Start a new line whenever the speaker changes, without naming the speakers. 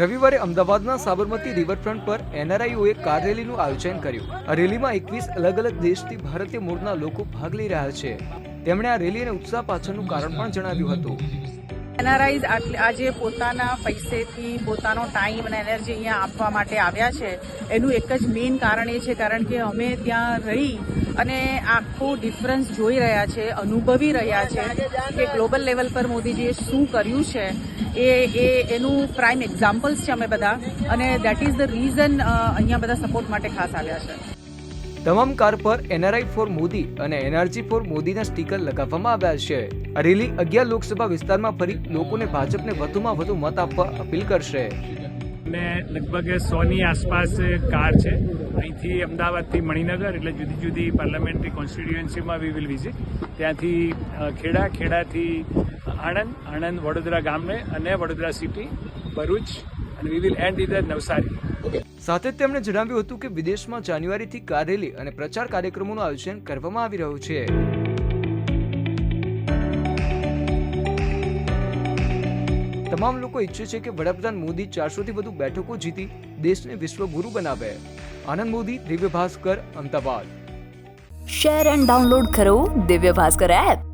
રવિવારે અમદાવાદના સાબરમતી રિવરફ્રન્ટ પર એનઆરઆઈઓએ કાર રેલીનું આયોજન કર્યું. આ રેલીમાં એકવીસ અલગ અલગ દેશથી ભારતીય મૂળના લોકો ભાગ લઈ રહ્યા છે. તેમણે આ રેલી અને ઉત્સાહ પાછળનું કારણ પણ જણાવ્યું હતું.
એનઆરઆઈઝ આજે પોતાના પૈસેથી પોતાનો ટાઈમ અને એનર્જી અહીંયા આપવા માટે આવ્યા છે. એનું એક જ મેઇન કારણ એ છે, કારણ કે અમે ત્યાં રહી અને આખો ડિફરન્સ જોઈ રહ્યા છે, અનુભવી રહ્યા છે કે ગ્લોબલ લેવલ પર મોદીજીએ શું કર્યું છે. એ એ, એનું પ્રાઇમ એક્ઝામ્પલ્સ છે અમે બધા અને દેટ ઇઝ ધ રીઝન અહીંયા બધા સપોર્ટ માટે ખાસ આવ્યા છે.
તમામ કાર પર એનઆરઆઈ ફોર મોદી અને એનઆરજી ફોર મોદીના સ્ટીકર લગાવવામાં આવ્યા છે. આ રેલી અગિયાર લોકસભા વિસ્તારમાં ફરી લોકોને ભાજપને વધુમાં વધુ મત આપવા અપીલ કરશે.
ને લગભગ સોની આસપાસ કાર છે. અહીંથી અમદાવાદથી મણિનગર એટલે જુદી જુદી પાર્લામેન્ટરી કોન્સ્ટિટ્યુએન્સીમાં વી વિલ વિઝિટ ત્યાંથી ખેડા, ખેડાથી આણંદ આણંદ વડોદરા ગામને અને વડોદરા સિટી ભરૂચ અને વી વિલ એન્ડ ઇધર નવસારી
સાથે જ તેમણે જણાવ્યું હતું કે વિદેશમાં જાન્યુઆરીથી કાર રેલી અને પ્રચાર કાર્યક્રમોનું આયોજન કરવામાં આવી રહ્યું છે. તમામ લોકો ઈચ્છે છે કે વડાપ્રધાન મોદી ચારસોથી વધુ બેઠકો જીતી દેશને વિશ્વગુરુ બનાવે. Anand Modi Divya Bhaskar Ahmedabad.
Share and download કરો દિવ્ય ભાસ્કર એપ